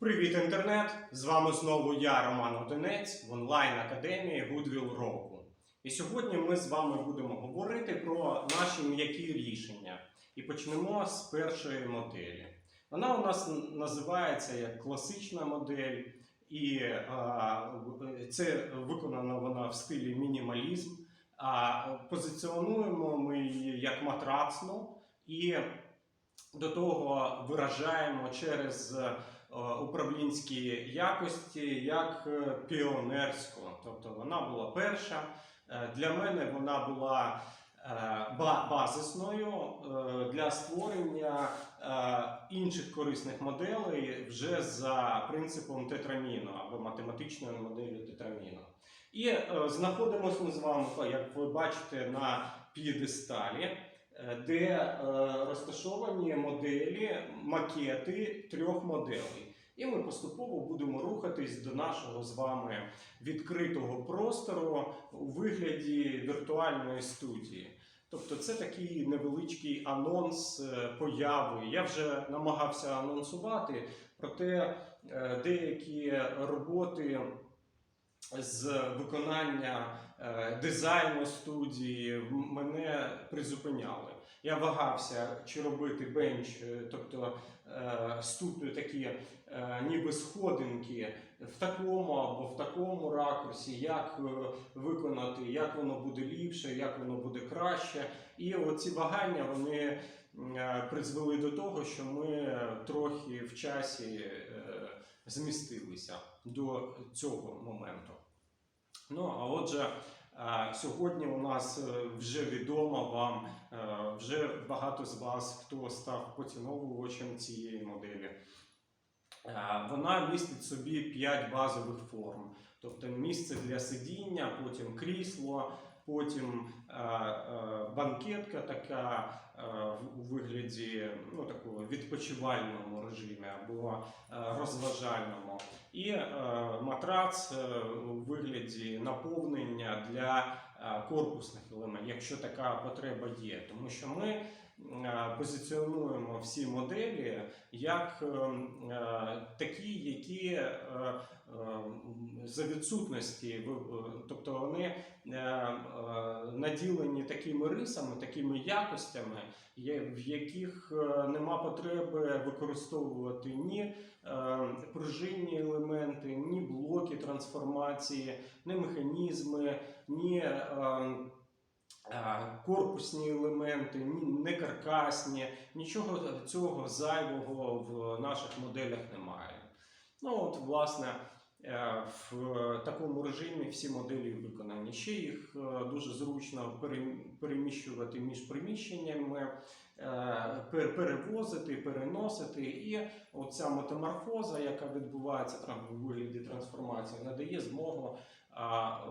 Привіт, інтернет! З вами знову я, Роман Одинець, в онлайн-академії Goodwill Року. І сьогодні ми з вами будемо говорити про наші м'які рішення. І почнемо з першої моделі. Вона у нас називається як класична модель, і а, це виконана вона в стилі мінімалізм. А позиціонуємо ми її як матрацну і до того виражаємо через управлінські якості як е, піонерську. Тобто вона була перша. Е, Для мене вона була е, базисною е, для створення е, інших корисних моделей вже за принципом тетраміну або математичною моделлю тетраміну. І е, знаходимося ми з вами, як ви бачите, на п'єдесталі, е, де е, розташовані моделі, макети трьох моделей. І ми поступово будемо рухатись до нашого з вами відкритого простору у вигляді віртуальної студії. Тобто це такий невеличкий анонс е, появи. Я вже намагався анонсувати, проте е, деякі роботи з виконання е, дизайну студії мене призупиняли. Я вагався, чи робити бенч, е, тобто е, такі е, ніби сходинки в такому або в такому ракурсі, як виконати, як воно буде ліпше, як воно буде краще. І оці вагання вони призвели до того, що ми трохи в часі змістилися до цього моменту. Ну а отже, е, сьогодні у нас е, вже відомо вам, е, вже багато з вас, хто став поціновувачем цієї моделі. Вона містить собі 5 базових форм, тобто місце для сидіння, потім крісло, потім е, е, банкетка така е, у вигляді ну, такого відпочивальному режимі або розважальному, і матрац у вигляді наповнення для корпусних елементів, якщо така потреба є, тому що ми позиціонуємо всі моделі як е, е, такі, які е, е, за відсутності, е, тобто вони е, е, наділені такими рисами, такими якостями, в яких нема потреби використовувати ні пружинні елементи, ні блоки трансформації, ні механізми, ні. Корпусні елементи, не каркасні, нічого цього зайвого в наших моделях немає. Ну от, власне, в такому режимі всі моделі виконані. Ще їх е, дуже зручно переміщувати між приміщеннями, е, перевозити, переносити. І оця метаморфоза, яка відбувається там у вигляді трансформації, надає змогу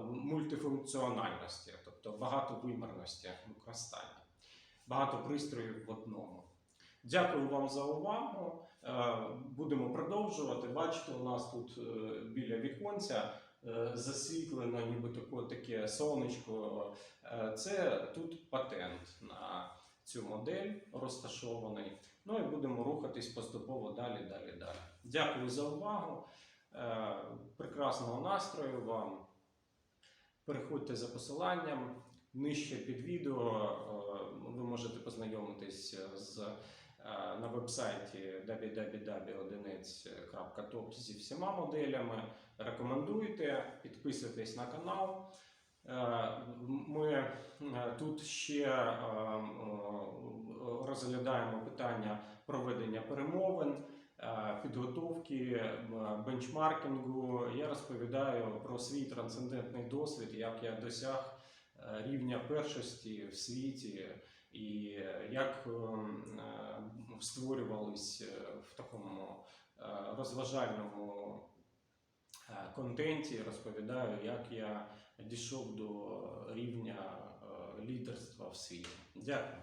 мультифункціональності, тобто багатовимірності використання, багато пристроїв в одному. Дякую вам за увагу. Е, Будемо продовжувати. Бачите, у нас тут е, біля віконця е, засвітлено, ніби таке, сонечко. Це тут патент на цю модель розташований. Ну і будемо рухатись поступово далі, далі, далі. Дякую за увагу. Прекрасного настрою вам. Переходьте за посиланням. Нижче під відео ви можете познайомитись з, на вебсайті www.одинець.top зі всіма моделями. Рекомендуйте, підписуйтесь на канал. Е, Ми е, тут ще е, е, розглядаємо питання проведення перемовин, е, підготовки, е, бенчмаркінгу. Я розповідаю про свій трансцендентний досвід, як я досяг е, рівня першості в світі, і е, як е, е, створювались е, в такому е, розважальному е, контенті. Розповідаю, як я дійшов до рівня лідерства в світі. Дякую.